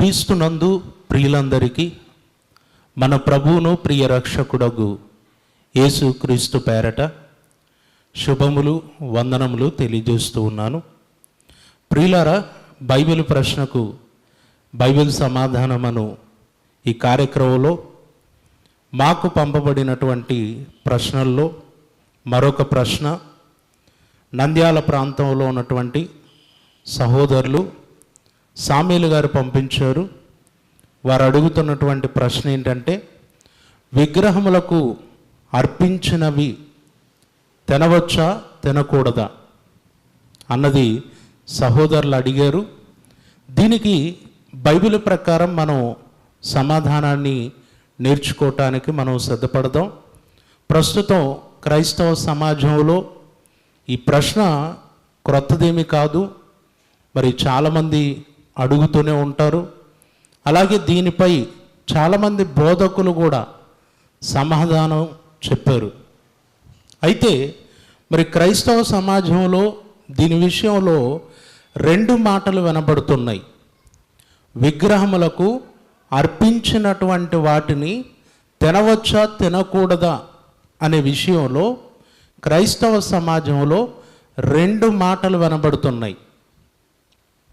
క్రీస్తునందు ప్రియులందరికీ మన ప్రభువును ప్రియ రక్షకుడగు యేసు క్రీస్తు పేరట శుభములు వందనములు తెలియజేస్తూ ఉన్నాను. ప్రియులారా బైబిల్ ప్రశ్నకు బైబిల్ సమాధానమను ఈ కార్యక్రమంలో మాకు పంపబడినటువంటి ప్రశ్నల్లో మరొక ప్రశ్న నంద్యాల ప్రాంతంలో ఉన్నటువంటి సహోదరులు సామీలు గారు పంపించారు. వారు అడుగుతున్నటువంటి ప్రశ్న ఏంటంటే విగ్రహములకు అర్పించినవి తినవచ్చా తినకూడదా? అన్నది సహోదరులు అడిగారు. దీనికి బైబిల్ ప్రకారం మనం సమాధానాన్ని నేర్చుకోవటానికి మనం సిద్ధపడదాం. ప్రస్తుతం క్రైస్తవ సమాజంలో ఈ ప్రశ్న క్రొత్తదేమి కాదు. మరి చాలామంది అడుగుతూనే ఉంటారు. అలాగే దీనిపై చాలామంది బోధకులు కూడా సమాధానం చెప్పారు. అయితే మరి క్రైస్తవ సమాజంలో దీని విషయంలో రెండు మాటలు వినబడుతున్నాయి. విగ్రహములకు అర్పించినటువంటి వాటిని తినవచ్చా తినకూడదా అనే విషయంలో క్రైస్తవ సమాజంలో రెండు మాటలు వినబడుతున్నాయి.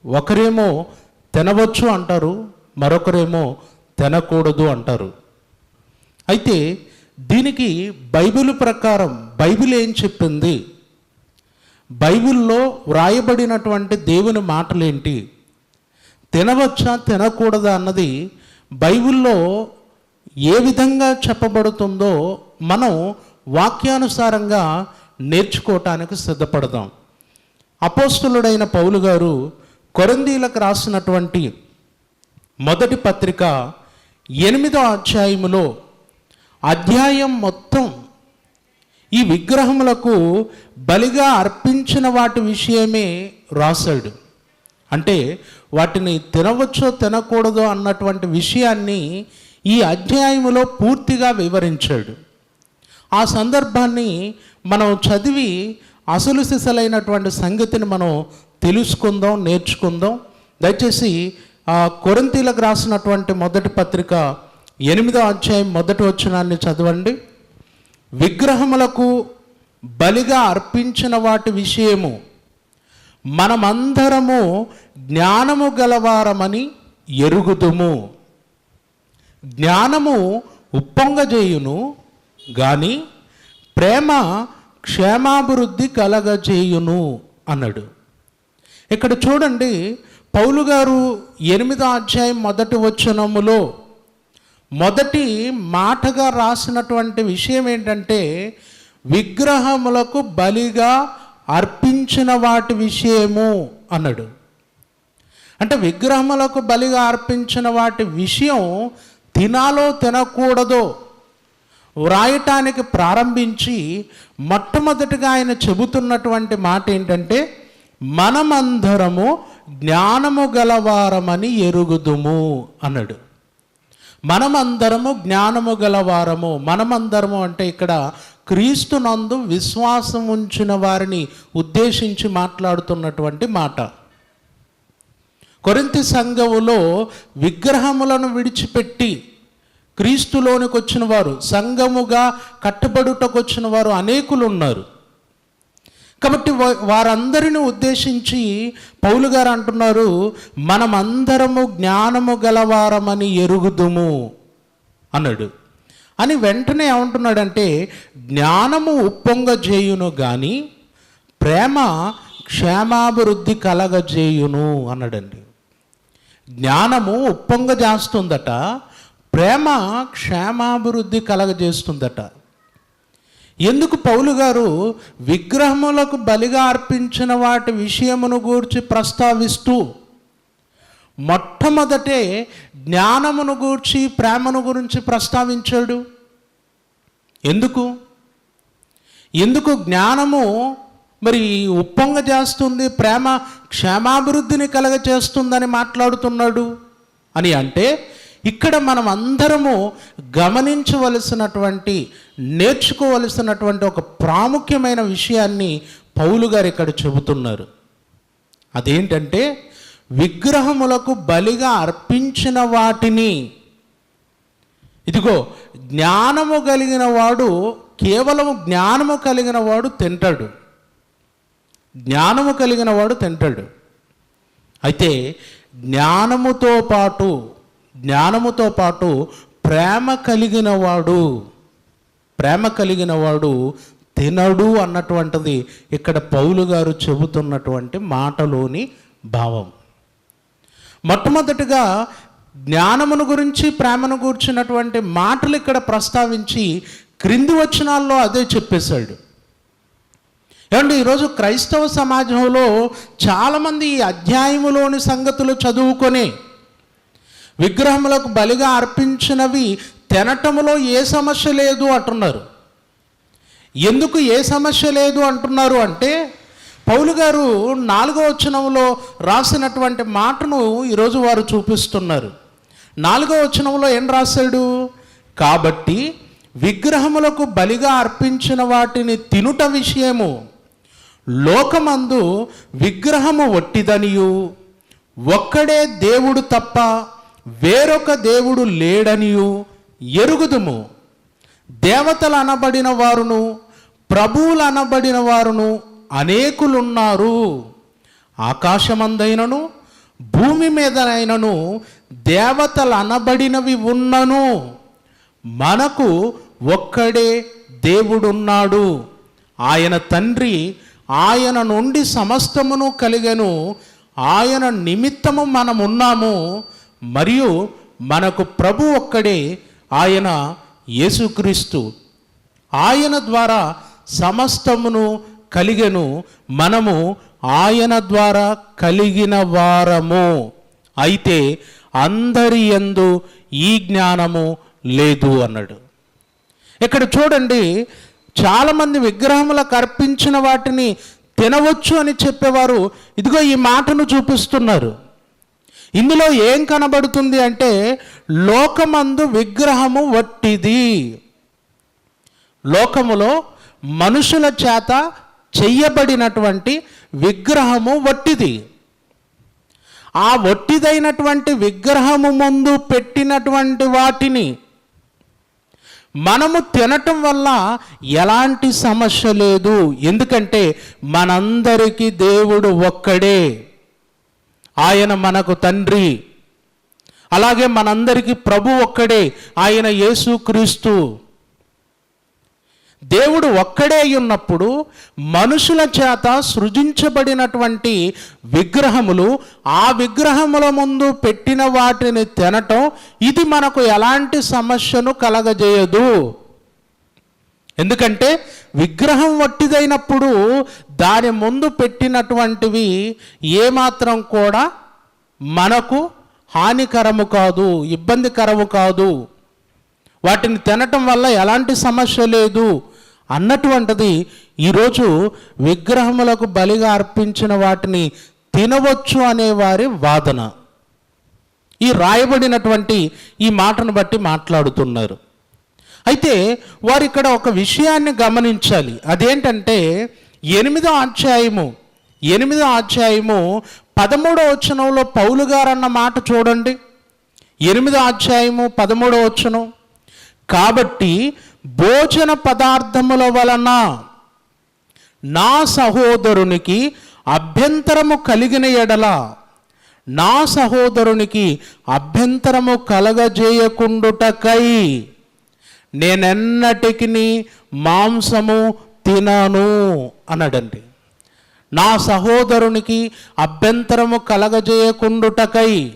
ఒకరేమో తినవచ్చు అంటారు మరొకరేమో తినకూడదు అంటారు. అయితే దీనికి బైబిల్ ప్రకారం బైబిల్ ఏం చెప్పింది? బైబిల్లో వ్రాయబడినటువంటి దేవుని మాటలేంటి? తినవచ్చా తినకూడదా అన్నది బైబిల్లో ఏ విధంగా చెప్పబడుతుందో మనం వాక్యానుసారంగా నేర్చుకోవటానికి సిద్ధపడదాం. అపోస్తులుడైన పౌలు గారు కొరందీలకు రాసినటువంటి మొదటి పత్రిక ఎనిమిదో అధ్యాయములో అధ్యాయం మొత్తం ఈ విగ్రహములకు బలిగా అర్పించిన వాటి విషయమే రాశాడు. అంటే వాటిని తినవచ్చో తినకూడదో అన్నటువంటి విషయాన్ని ఈ అధ్యాయములో పూర్తిగా వివరించాడు. ఆ సందర్భాన్ని మనం చదివి అసలు సిసలైనటువంటి సంగతిని మనం తెలుసుకుందాం నేర్చుకుందాం. దయచేసి ఆ కొరంతీలకు రాసినటువంటి మొదటి పత్రిక ఎనిమిదో అధ్యాయం మొదటి వచనాన్ని చదవండి. విగ్రహములకు బలిగా అర్పించిన వాటి విషయము మనమందరము జ్ఞానము గలవారమని ఎరుగుదుము. జ్ఞానము ఉప్పొంగజేయును కానీ ప్రేమ క్షేమాభివృద్ధి కలగజేయును అన్నాడు. ఇక్కడ చూడండి పౌలు గారు ఎనిమిదో అధ్యాయం మొదటి వచనములో మొదటి మాటగా రాసినటువంటి విషయం ఏంటంటే విగ్రహములకు బలిగా అర్పించిన వాటి విషయము అన్నాడు. అంటే విగ్రహములకు బలిగా అర్పించిన వాటి విషయం తినాలో తినకూడదో వ్రాయటానికి ప్రారంభించి మొట్టమొదటిగా ఆయన చెబుతున్నటువంటి మాట ఏంటంటే మనమందరము జ్ఞానము గలవారమని ఎరుగుదుము అన్నాడు. మనమందరము జ్ఞానము గలవారము. మనమందరము అంటే ఇక్కడ క్రీస్తునందు విశ్వాసం ఉంచిన వారిని ఉద్దేశించి మాట్లాడుతున్నటువంటి మాట. కొరింతి సంఘములో విగ్రహములను విడిచిపెట్టి క్రీస్తులోనికి వచ్చిన వారు సంఘముగా కట్టుబడుటకు వచ్చిన వారు అనేకులు ఉన్నారు కాబట్టి వారందరిని ఉద్దేశించి పౌలు గారు అంటున్నారు మనమందరము జ్ఞానము గలవారమని ఎరుగుదుము అన్నాడు. అని వెంటనే ఏమంటున్నాడంటే జ్ఞానము ఉప్పొంగజేయును కానీ ప్రేమ క్షేమాభివృద్ధి కలగజేయును అన్నాడండి. జ్ఞానము ఉప్పొంగజేస్తుందట ప్రేమ క్షేమాభివృద్ధి కలగజేస్తుందట. ఎందుకు పౌలు గారు విగ్రహములకు బలిగా అర్పించిన వాటి విషయమును గూర్చి ప్రస్తావిస్తూ మొట్టమొదటే జ్ఞానమును గూర్చి ప్రేమను గురించి ప్రస్తావించాడు? ఎందుకు? ఎందుకు జ్ఞానము మరి ఉప్పొంగ చేస్తుంది ప్రేమ క్షేమాభివృద్ధిని కలగచేస్తుందని మాట్లాడుతున్నాడు? అని అంటే ఇక్కడ మనం అందరము గమనించవలసినటువంటి నేర్చుకోవలసినటువంటి ఒక ప్రాముఖ్యమైన విషయాన్ని పౌలు గారు ఇక్కడ చెబుతున్నారు. అదేంటంటే విగ్రహములకు బలిగా అర్పించిన వాటిని ఇదిగో జ్ఞానము కలిగిన వాడు కేవలం జ్ఞానము కలిగిన వాడు తింటాడు. జ్ఞానము కలిగిన వాడు తింటాడు. అయితే జ్ఞానముతో పాటు జ్ఞానముతో పాటు ప్రేమ కలిగిన వాడు ప్రేమ కలిగిన వాడు తినడు అన్నటువంటిది ఇక్కడ పౌలు గారు చెబుతున్నటువంటి మాటలోని భావం. మొట్టమొదటిగా జ్ఞానమును గురించి ప్రేమను గూర్చినటువంటి మాటలు ఇక్కడ ప్రస్తావించి క్రింది వచనాల్లో అదే చెప్పేశాడు. ఏమంటే ఈరోజు క్రైస్తవ సమాజంలో చాలామంది ఈ అధ్యాయములోని సంగతులు చదువుకొని విగ్రహములకు బలిగా అర్పించినవి తినటములో ఏ సమస్య లేదు అంటున్నారు. ఎందుకు ఏ సమస్య లేదు అంటున్నారు అంటే పౌలు గారు నాలుగో వచనంలో రాసినటువంటి మాటను ఈరోజు వారు చూపిస్తున్నారు. నాలుగో వచనంలో ఏం రాశాడు? కాబట్టి విగ్రహములకు బలిగా అర్పించిన వాటిని తినుట విషయము లోకమందు విగ్రహము వట్టిదనియు ఒక్కడే దేవుడు తప్ప వేరొక దేవుడు లేడనియు ఎరుగుదుము. దేవతలు అనబడిన వారును ప్రభువులు అనబడిన వారును అనేకులున్నారు. ఆకాశమందైనను భూమి మీదనైనను దేవతలు అనబడినవి ఉన్నను. మనకు ఒక్కడే దేవుడున్నాడు. ఆయన తండ్రి ఆయన నుండి సమస్తమును కలిగను. ఆయన నిమిత్తము మనం ఉన్నాము మరియు మనకు ప్రభు ఒక్కడే ఆయన యేసుక్రీస్తు. ఆయన ద్వారా సమస్తమును కలిగెను. మనము ఆయన ద్వారా కలిగిన వారము. అయితే అందరి ఎందు ఈ జ్ఞానము లేదు అన్నాడు. ఇక్కడ చూడండి చాలామంది విగ్రహములకు అర్పించిన వాటిని తినవచ్చు అని చెప్పేవారు. ఇదిగో ఈ మాటను చూపిస్తున్నారు. ఇందులో ఏం కనబడుతుంది అంటే లోకమందు విగ్రహము వట్టిది. లోకములో మనుషుల చేత చెయ్యబడినటువంటి విగ్రహము వట్టిది. ఆ వట్టిదైనటువంటి విగ్రహము ముందు పెట్టినటువంటి వాటిని మనము తినటం వల్ల ఎలాంటి సమస్య లేదు. ఎందుకంటే మనందరికీ దేవుడు ఒక్కడే. ఆయన మనకు తండ్రి. అలాగే మనందరికీ ప్రభు ఒక్కడే ఆయన యేసు క్రీస్తు. దేవుడు ఒక్కడే అయి ఉన్నప్పుడు మనుషుల చేత సృజించబడినటువంటి విగ్రహములు ఆ విగ్రహముల ముందు పెట్టిన వాటిని తినటం ఇది మనకు ఎలాంటి సమస్యను కలగజేయదు. ఎందుకంటే విగ్రహం వట్టిదైనప్పుడు దాని ముందు పెట్టినటువంటివి ఏమాత్రం కూడా మనకు హానికరము కాదు ఇబ్బందికరము కాదు. వాటిని తినటం వల్ల ఎలాంటి సమస్య లేదు అన్నటువంటిది ఈరోజు విగ్రహములకు బలిగా అర్పించిన వాటిని తినవచ్చు అనే వారి వాదన. ఈ రాయబడినటువంటి ఈ మాటను బట్టి మాట్లాడుతున్నారు. అయితే వారు ఇక్కడ ఒక విషయాన్ని గమనించాలి. అదేంటంటే ఎనిమిదో అధ్యాయము ఎనిమిదో అధ్యాయము పదమూడో వచనంలో పౌలు గారు అన్న మాట చూడండి. ఎనిమిదో అధ్యాయము పదమూడో వచనం. కాబట్టి భోజన పదార్థముల వలన నా సహోదరునికి అభ్యంతరము కలిగిన ఎడల నా సహోదరునికి అభ్యంతరము కలగజేయకుండుటకై నేనెన్నటికి మాంసము తినను అన్నాడండి. నా సహోదరునికి అభ్యంతరము కలగజేయకుండుటకై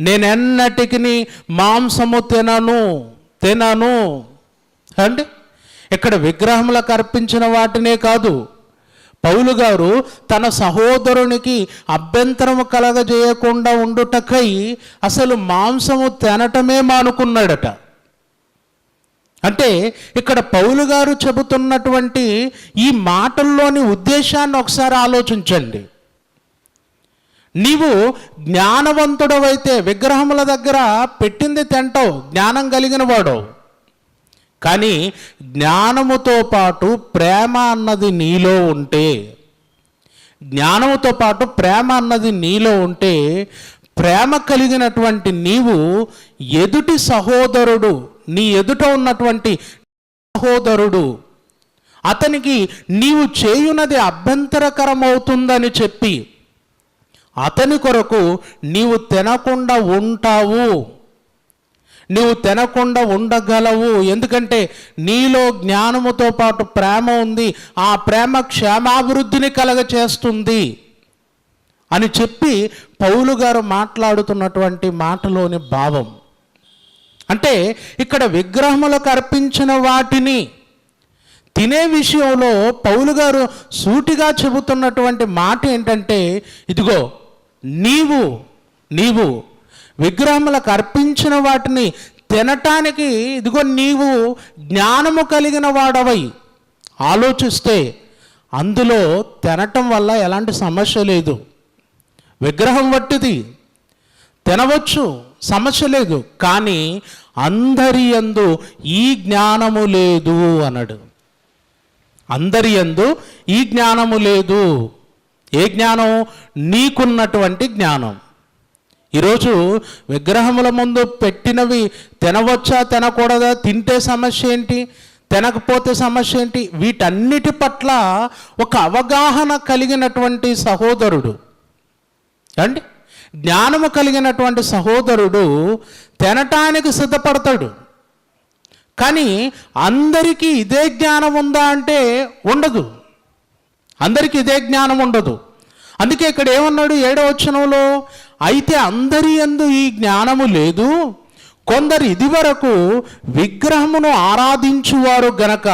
నేనెన్నటికి మాంసము తినను తినను. అండి ఇక్కడ విగ్రహములకు అర్పించిన వాటినే కాదు. పౌలు గారు తన సహోదరునికి అభ్యంతరము కలగజేయకుండా ఉండుటకై అసలు మాంసము తినటమే మానుకున్నాడట. అంటే ఇక్కడ పౌలు గారు చెబుతున్నటువంటి ఈ మాటల్లోని ఉద్దేశాన్ని ఒకసారి ఆలోచించండి. నీవు జ్ఞానవంతుడవైతే విగ్రహముల దగ్గర పెట్టింది తింటావు జ్ఞానం కలిగిన వాడు. కానీ జ్ఞానముతో పాటు ప్రేమ అన్నది నీలో ఉంటే జ్ఞానముతో పాటు ప్రేమ అన్నది నీలో ఉంటే ప్రేమ కలిగినటువంటి నీవు ఎదుటి సహోదరుడు నీ ఎదుట ఉన్నటువంటి సహోదరుడు అతనికి నీవు చేయునది అభ్యంతరకరమవుతుందని చెప్పి అతని కొరకు నీవు తినకుండా ఉంటావు. నీవు తినకుండా ఉండగలవు. ఎందుకంటే నీలో జ్ఞానముతో పాటు ప్రేమ ఉంది. ఆ ప్రేమ క్షేమాభివృద్ధిని కలగచేస్తుంది అని చెప్పి పౌలు గారు మాట్లాడుతున్నటువంటి మాటలోని భావం. అంటే ఇక్కడ విగ్రహములకు అర్పించిన వాటిని తినే విషయంలో పౌలు గారు సూటిగా చెబుతున్నటువంటి మాట ఏంటంటే ఇదిగో నీవు నీవు విగ్రహములకు అర్పించిన వాటిని తినటానికి ఇదిగో నీవు జ్ఞానము కలిగిన వాడవై. ఆలోచిస్తే అందులో తినటం వల్ల ఎలాంటి సమస్య లేదు. విగ్రహం వట్టిది. తినవచ్చు. సమస్య లేదు. కానీ అందరి యందు ఈ జ్ఞానము లేదు అన్నాడు. అందరి యందు ఈ జ్ఞానము లేదు. ఏ జ్ఞానం? నీకున్నటువంటి జ్ఞానం. ఈరోజు విగ్రహముల ముందు పెట్టినవి తినవచ్చా తినకూడదా? తింటే సమస్య ఏంటి? తినకపోతే సమస్య ఏంటి? వీటన్నిటి పట్ల ఒక అవగాహన కలిగినటువంటి సహోదరుడు. అండి జ్ఞానము కలిగినటువంటి సహోదరుడు తినటానికి సిద్ధపడతాడు. కానీ అందరికీ ఇదే జ్ఞానం ఉందా అంటే ఉండదు. అందరికీ ఇదే జ్ఞానం ఉండదు. అందుకే ఇక్కడ ఏమన్నాడు ఏడో వచనంలో? అయితే అందరి ఎందు ఈ జ్ఞానము లేదు. కొందరు ఇదివరకు విగ్రహమును ఆరాధించువారు గనక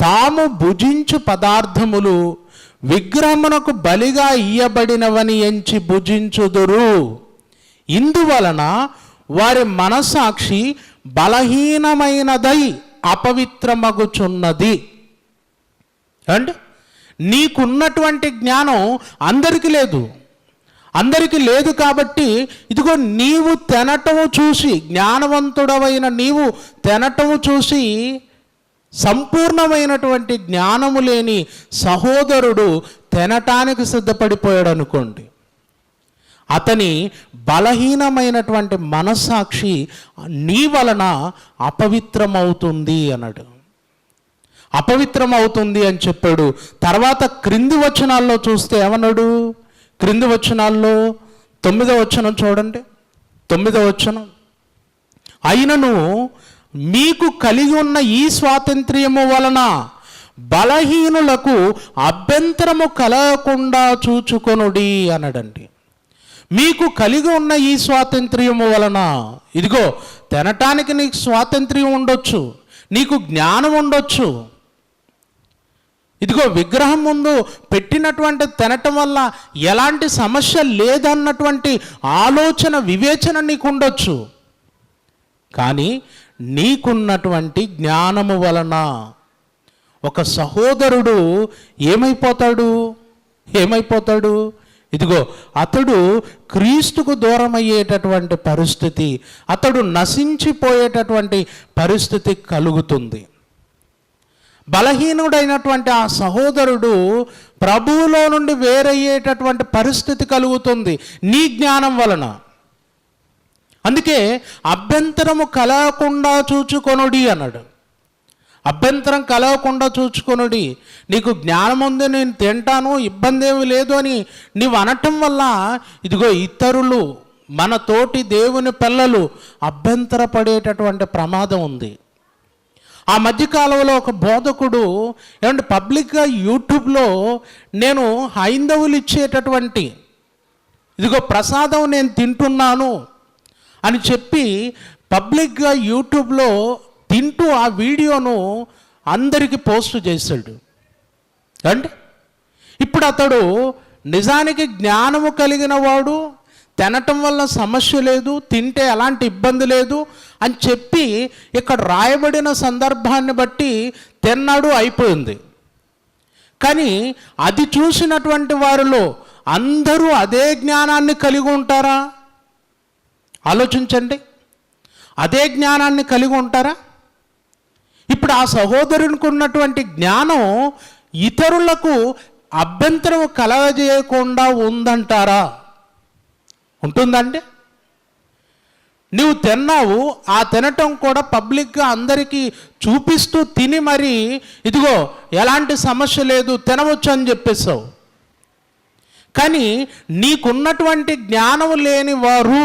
తాము భుజించు పదార్థములు విగ్రహమునకు బలిగా ఇయ్యబడినవని ఎంచి భుజించుదురు. ఇందువలన వారి మనసాక్షి బలహీనమైనదై అపవిత్రమగుచున్నది. అండ్ నీకున్నటువంటి జ్ఞానం అందరికీ లేదు. అందరికీ లేదు కాబట్టి ఇదిగో నీవు తినటము చూసి జ్ఞానవంతుడవైన నీవు తినటము చూసి సంపూర్ణమైనటువంటి జ్ఞానము లేని సహోదరుడు తినటానికి సిద్ధపడిపోయాడు అనుకోండి. అతని బలహీనమైనటువంటి మనస్సాక్షి నీ వలన అపవిత్రమవుతుంది అన్నాడు. అపవిత్రమవుతుంది అని చెప్పాడు. తర్వాత క్రింది వచనాల్లో చూస్తే ఏమన్నాడు? క్రింది వచనాల్లో తొమ్మిదో వచనం చూడండి. తొమ్మిదో వచనం. అయినను మీకు కలిగి ఉన్న ఈ స్వాతంత్ర్యము వలన బలహీనులకు అభ్యంతరము కలగకుండా చూచుకొనుడి అనడండి. మీకు కలిగి ఉన్న ఈ స్వాతంత్ర్యము వలన ఇదిగో తినటానికి నీకు స్వాతంత్ర్యం ఉండొచ్చు నీకు జ్ఞానం ఉండొచ్చు. ఇదిగో విగ్రహం ముందు పెట్టినటువంటి తినటం వల్ల ఎలాంటి సమస్య లేదన్నటువంటి ఆలోచన వివేచన నీకు ఉండొచ్చు. కానీ నీకున్నటువంటి జ్ఞానము వలన ఒక సహోదరుడు ఏమైపోతాడు? ఏమైపోతాడు? ఇదిగో అతడు క్రీస్తుకు దూరం అయ్యేటటువంటి పరిస్థితి అతడు నశించిపోయేటటువంటి పరిస్థితి కలుగుతుంది. బలహీనుడైనటువంటి ఆ సహోదరుడు ప్రభువులో నుండి వేరయ్యేటటువంటి పరిస్థితి కలుగుతుంది నీ జ్ఞానం వలన. అందుకే అభ్యంతరము కలగకుండా చూచుకొనుడి అన్నాడు. అభ్యంతరం కలగకుండా చూచుకొనుడి. నీకు జ్ఞానం ఉంది నేను తింటాను ఇబ్బంది ఏమి లేదు అని నీవు అనటం వల్ల ఇదిగో ఇతరులు మన తోటి దేవుని పిల్లలు అభ్యంతరపడేటటువంటి ప్రమాదం ఉంది. ఆ మధ్యకాలంలో ఒక బోధకుడు ఏమంటే పబ్లిక్గా యూట్యూబ్లో నేను హైందవులు ఇచ్చేటటువంటి ఇదిగో ప్రసాదం నేను తింటున్నాను అని చెప్పి పబ్లిక్గా యూట్యూబ్లో తింటూ ఆ వీడియోను అందరికీ పోస్ట్ చేశాడు. అంటే ఇప్పుడు అతడు నిజానికి జ్ఞానము కలిగిన వాడు తినటం వల్ల సమస్య లేదు తింటే ఎలాంటి ఇబ్బంది లేదు అని చెప్పి ఇక్కడ రాయబడిన సందర్భాన్ని బట్టి తిన్నాడు అయిపోయింది. కానీ అది చూసినటువంటి వారిలో అందరూ అదే జ్ఞానాన్ని కలిగి ఉంటారా? ఆలోచించండి. అదే జ్ఞానాన్ని కలిగి ఉంటారా? ఇప్పుడు ఆ సహోదరునికి ఉన్నటువంటి జ్ఞానం ఇతరులకు అభ్యంతరం కలగజేయకుండా ఉందంటారా? ఉంటుందండి. నువ్వు తిన్నావు ఆ తినటం కూడా పబ్లిక్గా అందరికీ చూపిస్తూ తిని మరి ఇదిగో ఎలాంటి సమస్య లేదు తినవచ్చు అని చెప్పేసావు కానీ నీకున్నటువంటి జ్ఞానం లేని వారు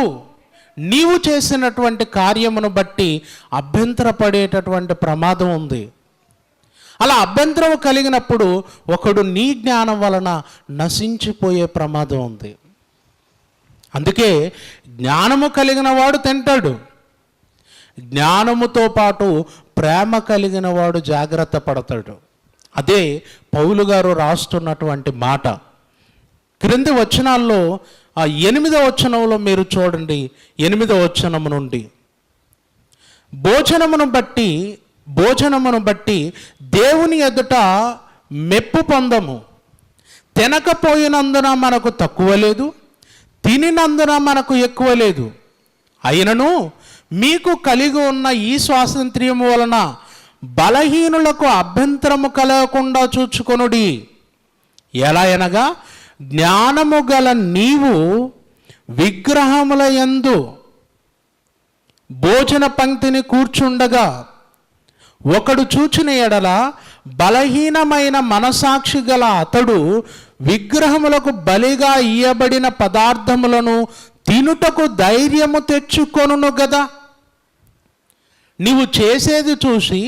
నీవు చేసినటువంటి కార్యమును బట్టి అభ్యంతరపడేటటువంటి ప్రమాదం ఉంది. అలా అభ్యంతరం కలిగినప్పుడు ఒకడు నీ జ్ఞానం వలన నశించిపోయే ప్రమాదం ఉంది. అందుకే జ్ఞానము కలిగిన వాడు తింటాడు. జ్ఞానముతో పాటు ప్రేమ కలిగిన వాడు జాగ్రత్త పడతాడు. అదే పౌలు గారు రాస్తున్నటువంటి మాట. క్రింది వచనాల్లో ఆ ఎనిమిదవ వచనంలో మీరు చూడండి ఎనిమిదవ వచనము నుండి. భోజనమును బట్టి భోజనమును బట్టి దేవుని ఎదుట మెప్పు పొందము. తినకపోయినందున మనకు తక్కువ లేదు తినినందున మనకు ఎక్కువ లేదు. అయినను మీకు కలిగి ఉన్న ఈ స్వాతంత్ర్యం వలన బలహీనులకు అభ్యంతరము కలగకుండా చూచుకొనుడి. ఎలా అనగా జ్ఞానము గల నీవు విగ్రహముల యందు భోజన పంక్తిని కూర్చుండగా ఒకడు చూచిన ఎడల బలహీనమైన మనసాక్షి గల అతడు విగ్రహములకు బలిగా ఇయ్యబడిన పదార్థములను తినుటకు ధైర్యము తెచ్చుకొనును గదా. నీవు చేసేది చూసి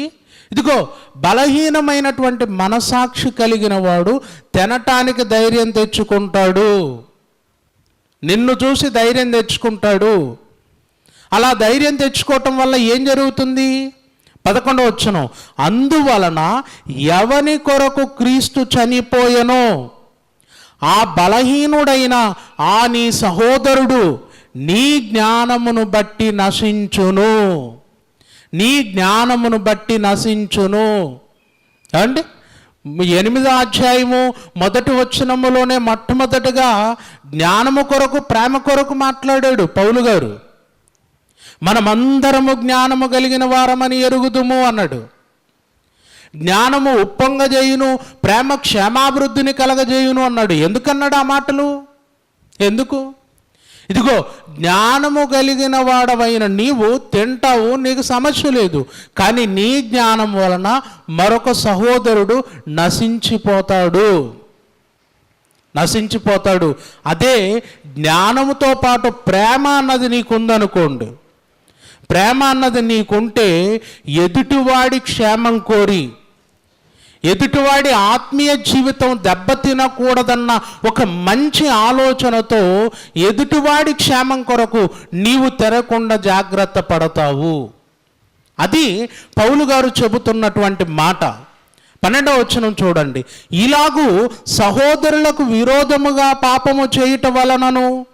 ఇదిగో బలహీనమైనటువంటి మనసాక్షి కలిగిన వాడు తినటానికి ధైర్యం తెచ్చుకుంటాడు. నిన్ను చూసి ధైర్యం తెచ్చుకుంటాడు. అలా ధైర్యం తెచ్చుకోవటం వల్ల ఏం జరుగుతుంది? పదకొండవ వచ్చును అందువలన ఎవని కొరకు క్రీస్తు చనిపోయెనో ఆ బలహీనుడైన ఆ నీ సహోదరుడు నీ జ్ఞానమును బట్టి నశించును. నీ జ్ఞానమును బట్టి నశించును. అండి ఎనిమిదో అధ్యాయము మొదటి వచనములోనే మొట్టమొదటిగా జ్ఞానము కొరకు ప్రేమ కొరకు మాట్లాడాడు పౌలు గారు. మనమందరము జ్ఞానము కలిగిన వారమని ఎరుగుదుము అన్నాడు. జ్ఞానము ఉప్పొంగజేయును ప్రేమ క్షేమాభివృద్ధిని కలగజేయును అన్నాడు. ఎందుకన్నాడు ఆ మాటలు? ఎందుకు? ఇదిగో జ్ఞానము కలిగిన వాడవైన నీవు తింటావు నీకు సమస్య లేదు. కానీ నీ జ్ఞానం వలన మరొక సహోదరుడు నశించిపోతాడు. నశించిపోతాడు. అదే జ్ఞానముతో పాటు ప్రేమ అన్నది నీకుందనుకోండి. ప్రేమ అన్నది నీకుంటే ఎదుటివాడి క్షేమం కోరి ఎదుటివాడి ఆత్మీయ జీవితం దెబ్బతినకూడదన్న ఒక మంచి ఆలోచనతో ఎదుటివాడి క్షేమం కొరకు నీవు తెరకుండా జాగ్రత్త పడతావు. అది పౌలు గారు చెబుతున్నటువంటి మాట. పన్నెండవ వచనం చూడండి. ఇలాగూ సహోదరులకు విరోధముగా పాపము చేయుట వలనను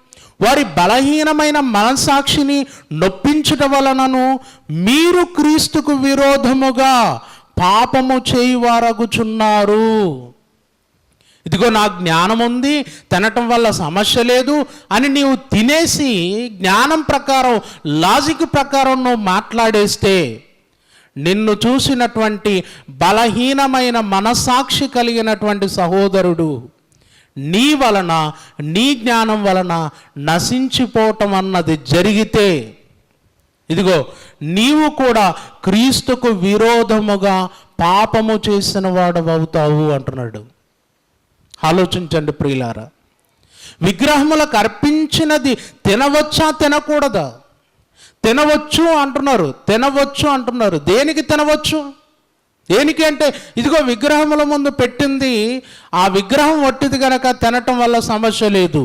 వారి బలహీనమైన మనసాక్షిని నొప్పించుట వలనను మీరు క్రీస్తుకు విరోధముగా పాపము చేయువారగుచున్నారు ఇదిగో నా జ్ఞానం ఉంది తినటం వల్ల సమస్య లేదు అని నీవు తినేసి జ్ఞానం ప్రకారం లాజిక్ ప్రకారం నువ్వు మాట్లాడేస్తే నిన్ను చూసినటువంటి బలహీనమైన మనసాక్షి కలిగినటువంటి సహోదరుడు నీ వలన నీ జ్ఞానం వలన నశించిపోవటం అన్నది జరిగితే ఇదిగో నీవు కూడా క్రీస్తుకు విరోధముగా పాపము చేసిన వాడు అవుతావు అంటున్నాడు. ఆలోచించండి ప్రియులారా. విగ్రహములకు అర్పించినది తినవచ్చా తినకూడదా? తినవచ్చు అంటున్నారు తినవచ్చు అంటున్నారు. దేనికి తినవచ్చు? దేనికి అంటే ఇదిగో విగ్రహముల ముందు పెట్టింది ఆ విగ్రహం వట్టిది కనుక తినటం వల్ల సమస్య లేదు.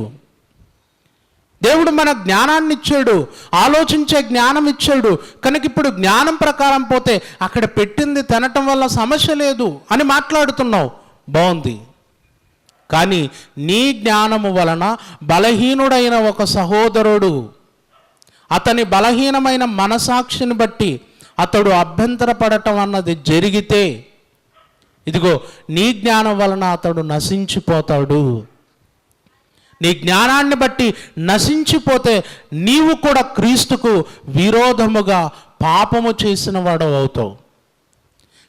దేవుడు మన జ్ఞానాన్ని ఇచ్చాడు ఆలోచించే జ్ఞానం ఇచ్చాడు కనుక ఇప్పుడు జ్ఞానం ప్రకారం పోతే అక్కడ పెట్టింది తినటం వల్ల సమస్య లేదు అని మాట్లాడుతున్నావు. బాగుంది. కానీ నీ జ్ఞానము వలన బలహీనుడైన ఒక సహోదరుడు అతని బలహీనమైన మనసాక్షిని బట్టి అతడు అభ్యంతరపడటం అన్నది జరిగితే ఇదిగో నీ జ్ఞానం వలన అతడు నశించిపోతాడు. నీ జ్ఞానాన్ని బట్టి నశించిపోతే నీవు కూడా క్రీస్తుకు విరోధముగా పాపము చేసిన వాడు అవుతావు.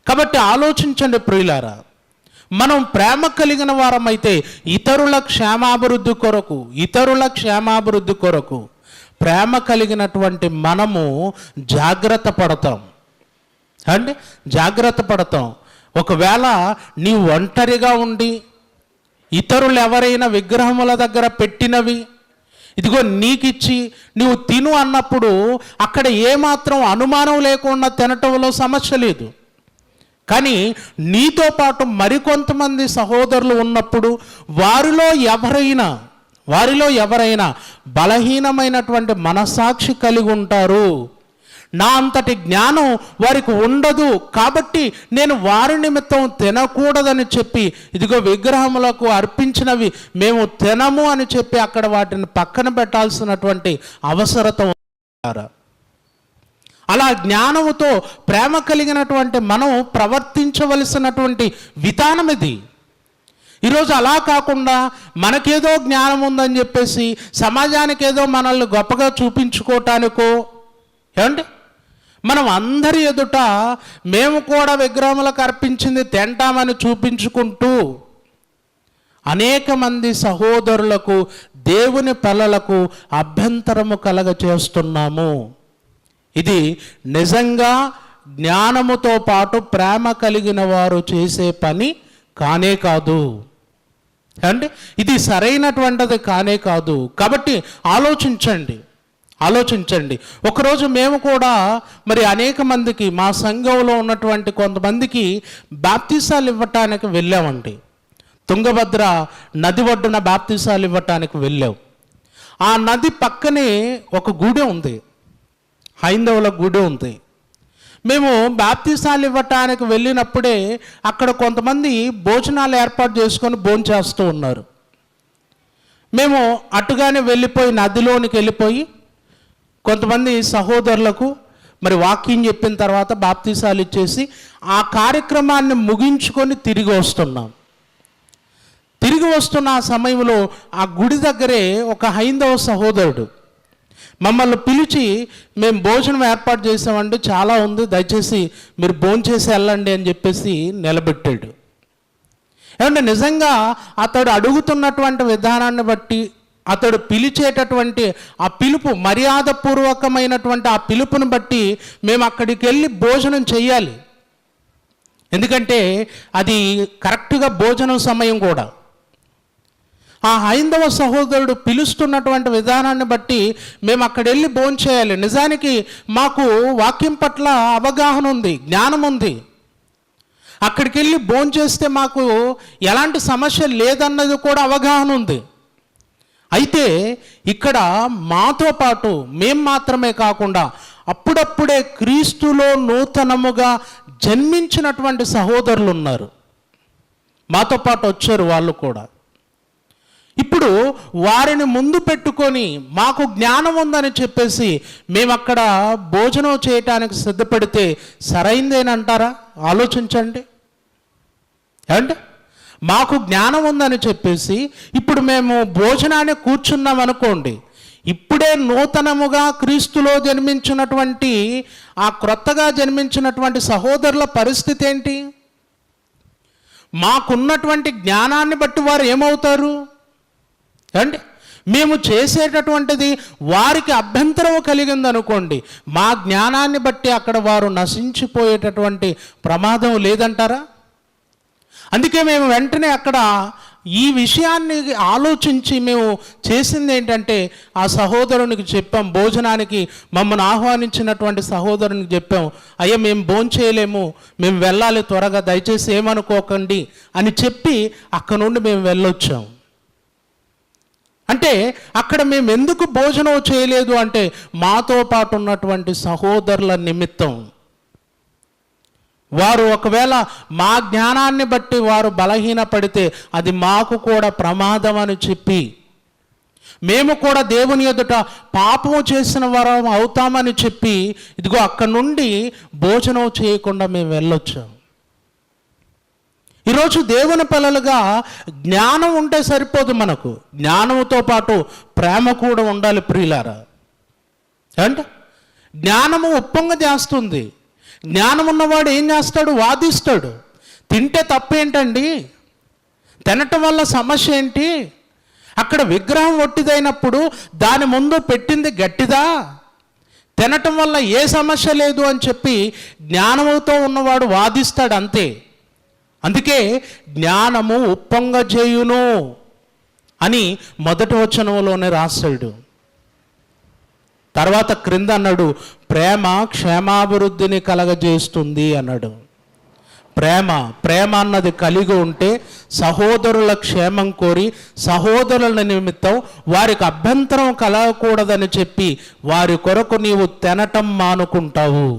కాబట్టి ఆలోచించండి ప్రియులారా మనం ప్రేమ కలిగిన వారమైతే ఇతరుల క్షేమాభివృద్ధి కొరకు ఇతరుల క్షేమాభివృద్ధి కొరకు ప్రేమ కలిగినటువంటి మనము జాగ్రత్త పడతాం. అండి జాగ్రత్త పడతాం. ఒకవేళ నీ ఒంటరిగా ఉండి ఇతరులు ఎవరైనా విగ్రహముల దగ్గర పెట్టినవి? ఇదిగో నీకిచ్చి నువ్వు తిను అన్నప్పుడు అక్కడ ఏమాత్రం అనుమానం లేకుండా తినటంలో సమస్య లేదు. కానీ నీతో పాటు మరికొంతమంది సహోదరులు ఉన్నప్పుడు వారిలో ఎవరైనా వారిలో ఎవరైనా బలహీనమైనటువంటి మనసాక్షి కలిగి ఉంటారు. నా అంతటి జ్ఞానం వారికి ఉండదు కాబట్టి నేను వారి నిమిత్తం తినకూడదని చెప్పి ఇదిగో విగ్రహములకు అర్పించినవి మేము తినము అని చెప్పి అక్కడ వాటిని పక్కన పెట్టాల్సినటువంటి అవసరత అలా జ్ఞానముతో ప్రేమ కలిగినటువంటి మనం ప్రవర్తించవలసినటువంటి విధానం ఇది. ఈరోజు అలా కాకుండా మనకేదో జ్ఞానం ఉందని చెప్పేసి సమాజానికి ఏదో మనల్ని గొప్పగా చూపించుకోవటానికో ఏమండి? మనం అందరి ఎదుట మేము కూడా విగ్రహములకు అర్పించింది తింటామని చూపించుకుంటూ అనేక మంది సహోదరులకు దేవుని పిల్లలకు అభ్యంతరము కలగ చేస్తున్నాము. ఇది నిజంగా జ్ఞానముతో పాటు ప్రేమ కలిగిన వారు చేసే పని కానే కాదు. అంటే ఇది సరైనటువంటిది కానే కాదు. కాబట్టి ఆలోచించండి. ఆలోచించండి. ఒకరోజు మేము కూడా మరి అనేక మందికి మా సంఘంలో ఉన్నటువంటి కొంతమందికి బాప్తీసాలు ఇవ్వటానికి వెళ్ళామండి. తుంగభద్ర నది ఒడ్డున బాప్తీసాలు ఇవ్వటానికి వెళ్ళాం. ఆ నది పక్కనే ఒక గుడి ఉంది. హైందవుల గుడి ఉంది. మేము బాప్తీసాలు ఇవ్వటానికి వెళ్ళినప్పుడే అక్కడ కొంతమంది భోజనాలు ఏర్పాటు చేసుకొని భోంచేస్తూ ఉన్నారు. మేము అటుగానే వెళ్ళిపోయి నదిలోనికి వెళ్ళిపోయి కొంతమంది సహోదరులకు మరి వాక్యం చెప్పిన తర్వాత బాప్తీసాలు ఇచ్చేసి ఆ కార్యక్రమాన్ని ముగించుకొని తిరిగి వస్తున్నాం. తిరిగి వస్తున్న ఆ సమయంలో ఆ గుడి దగ్గరే ఒక హైందవ సహోదరుడు. మమ్మల్ని పిలిచి మేము భోజనం ఏర్పాటు చేసామండి చాలా ఉంది దయచేసి మీరు భోంచేసి వెళ్ళండి అని చెప్పేసి నిలబెట్టాడు. ఏమంటే నిజంగా అతడు అడుగుతున్నటువంటి విధానాన్ని బట్టి అతడు పిలిచేటటువంటి ఆ పిలుపు మర్యాదపూర్వకమైనటువంటి ఆ పిలుపుని బట్టి మేము అక్కడికి వెళ్ళి భోజనం చేయాలి ఎందుకంటే అది కరెక్ట్గా భోజనం సమయం కూడా. ఆ హైందవ సహోదరుడు పిలుస్తున్నటువంటి విధానాన్ని బట్టి మేము అక్కడ వెళ్ళి భోంచేయాలి నిజానికి మాకు వాక్యం పట్ల అవగాహన ఉంది జ్ఞానం ఉంది. అక్కడికి వెళ్ళి భోంచేస్తే మాకు ఎలాంటి సమస్య లేదన్నది కూడా అవగాహన ఉంది. అయితే ఇక్కడ మాతో పాటు మేం మాత్రమే కాకుండా అప్పుడప్పుడే క్రీస్తులో నూతనముగా జన్మించినటువంటి సహోదరులు ఉన్నారు మాతో పాటు వచ్చారు వాళ్ళు కూడా. ఇప్పుడు వారిని ముందు పెట్టుకొని మాకు జ్ఞానం ఉందని చెప్పేసి మేము అక్కడ భోజనం చేయటానికి సిద్ధపడితే సరైందేనంటారా? ఆలోచించండి. ఏమంటే మాకు జ్ఞానం ఉందని చెప్పేసి ఇప్పుడు మేము భోజనాన్ని కూర్చున్నాం అనుకోండి. ఇప్పుడే నూతనముగా క్రీస్తులో జన్మించినటువంటి ఆ క్రొత్తగా జన్మించినటువంటి సహోదరుల పరిస్థితి ఏంటి? మాకున్నటువంటి జ్ఞానాన్ని బట్టి వారు ఏమవుతారు? అంటే మేము చేసేటటువంటిది వారికి అభ్యంతరం కలిగింది అనుకోండి మా జ్ఞానాన్ని బట్టి అక్కడ వారు నశించిపోయేటటువంటి ప్రమాదం లేదంటారా? అందుకే మేము వెంటనే అక్కడ ఈ విషయాన్ని ఆలోచించి మేము చేసింది ఏంటంటే ఆ సహోదరునికి చెప్పాం భోజనానికి మమ్మల్ని ఆహ్వానించినటువంటి సహోదరునికి చెప్పాం అయ్యా మేము భోజనం చేయలేము మేము వెళ్ళాలి త్వరగా దయచేసి ఏమనుకోకండి అని చెప్పి అక్కడ నుండి మేము వెళ్ళొచ్చాం. అంటే అక్కడ మేము ఎందుకు భోజనం చేయలేదు అంటే మాతో పాటు ఉన్నటువంటి సహోదరుల నిమిత్తం. వారు ఒకవేళ మా జ్ఞానాన్ని బట్టి వారు బలహీనపడితే అది మాకు కూడా ప్రమాదం అని చెప్పి మేము కూడా దేవుని ఎదుట పాపము చేసిన వారం అవుతామని చెప్పి ఇదిగో అక్కడ నుండి భోజనం చేయకుండా మేము వెళ్ళొచ్చాం. ఈరోజు దేవుని పిల్లలుగా జ్ఞానం ఉంటే సరిపోదు మనకు. జ్ఞానముతో పాటు ప్రేమ కూడా ఉండాలి ప్రియులారా. అంటే జ్ఞానము ఉప్పొంగ చేస్తుంది. జ్ఞానం ఉన్నవాడు ఏం చేస్తాడు? వాదిస్తాడు. తింటే తప్పేంటండి? తినటం వల్ల సమస్య ఏంటి? అక్కడ విగ్రహం ఒట్టిదైనప్పుడు దాని ముందు పెట్టింది గట్టిదా? తినటం వల్ల ఏ సమస్య లేదు అని చెప్పి జ్ఞానముతో ఉన్నవాడు వాదిస్తాడు అంతే. అందుకే జ్ఞానము ఉప్పొంగజేయును అని మొదటి వచనంలోనే రాశాడు. తర్వాత క్రింద అన్నాడు ప్రేమ క్షేమాభివృద్ధిని కలగజేస్తుంది అన్నాడు. ప్రేమ ప్రేమ అన్నది కలిగి ఉంటే సహోదరుల క్షేమం కోరి సహోదరుల నిమిత్తం వారికి అభ్యంతరం కలగకూడదని చెప్పి వారి కొరకు నీవు తినటం మానుకుంటావు.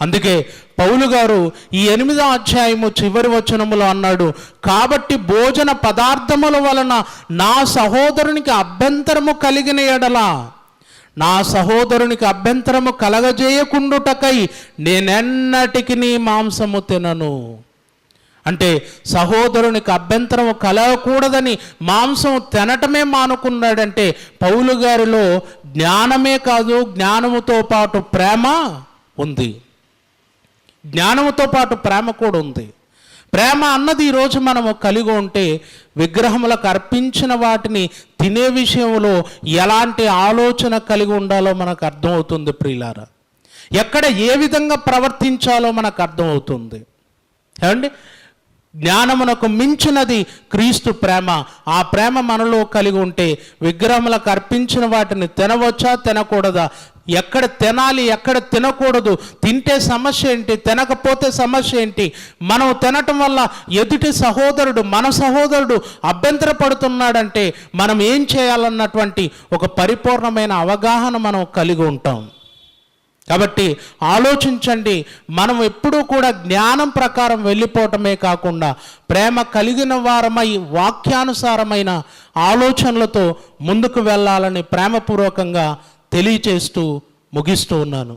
అందుకే పౌలు గారు ఈ ఎనిమిదో అధ్యాయము చివరి వచనములో అన్నాడు కాబట్టి భోజన పదార్థముల వలన నా సహోదరునికి అభ్యంతరము కలిగిన ఎడల నా సహోదరునికి అభ్యంతరము కలగజేయకుండుటకై నేనెన్నటికి నీ మాంసము తినను. అంటే సహోదరునికి అభ్యంతరం కలగకూడదని మాంసం తినటమే మానుకున్నాడంటే పౌలు గారిలో జ్ఞానమే కాదు జ్ఞానముతో పాటు ప్రేమ ఉంది. జ్ఞానముతో పాటు ప్రేమ కూడా ఉంది. ప్రేమ అన్నది ఈరోజు మనము కలిగి ఉంటే విగ్రహములకు అర్పించిన వాటిని తినే విషయంలో ఎలాంటి ఆలోచన కలిగి ఉండాలో మనకు అర్థమవుతుంది ప్రియులారా. ఎక్కడ ఏ విధంగా ప్రవర్తించాలో మనకు అర్థమవుతుంది. ఏమండి? జ్ఞానమునకు మించినది క్రీస్తు ప్రేమ. ఆ ప్రేమ మనలో కలిగి ఉంటే విగ్రహములకు అర్పించిన వాటిని తినవచ్చా? తినకూడదా? ఎక్కడ తినాలి? ఎక్కడ తినకూడదు? తింటే సమస్య ఏంటి? తినకపోతే సమస్య ఏంటి? మనం తినటం వల్ల ఎదుటి సహోదరుడు మన సహోదరుడు అభ్యంతరపడుతున్నాడంటే మనం ఏం చేయాలన్నటువంటి ఒక పరిపూర్ణమైన అవగాహన మనం కలిగి ఉంటాం. కాబట్టి ఆలోచించండి మనం ఎప్పుడూ కూడా జ్ఞానం ప్రకారం వెళ్ళిపోవటమే కాకుండా ప్రేమ కలిగిన వారమై వాక్యానుసారమైన ఆలోచనలతో ముందుకు వెళ్ళాలని ప్రేమపూర్వకంగా తెలియచేస్తూ ముగిస్తూ ఉన్నాను.